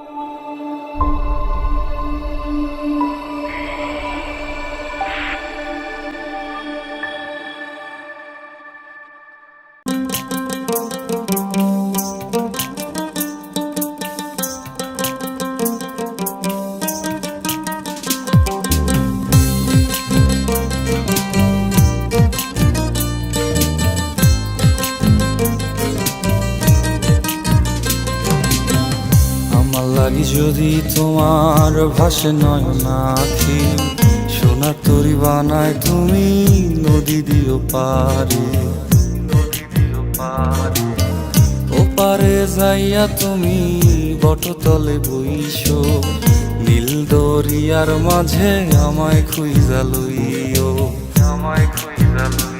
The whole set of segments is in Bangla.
you লাগি যদি তোমার ভাসে নয় নাখি সোনার তরি বানায় তুমি নদী দিও পারে ওপারে যাইয়া তুমি বটতলে বইসো, নীল দরিয়ার মাঝে আমায় খুইজা লইও, আমায় খুইজা লইও।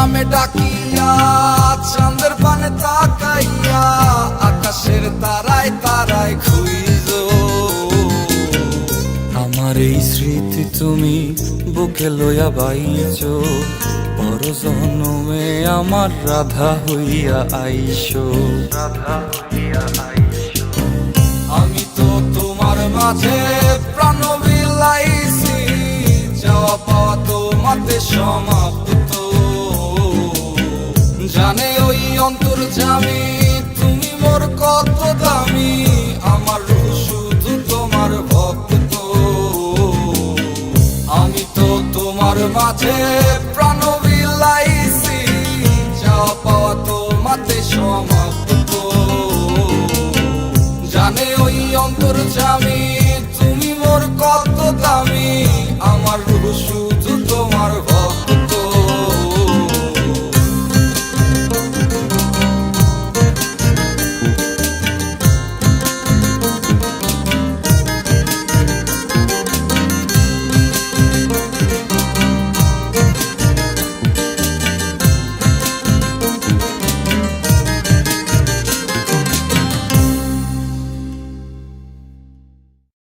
নামে ডাকিয়া, চাঁদের পানে তাকাইয়া, আকাশের তারায় তারায় খুইজ আমার এই স্মৃতি তুমি বুকে লইয়া বড় জনমে আমার রাধা হইয়া আইসো রাধা হইয়া আমি তো তোমার মাঝে প্রাণ বিলাইছি, যাওয়া পাওয়া তোমাতে সমাপ্ত জানে ওই অন্তর জামি, তুমি মোর কত দামি। আমার শুধু তোমার ভক্ত। আমি তো তোমার মাঝে প্রাণ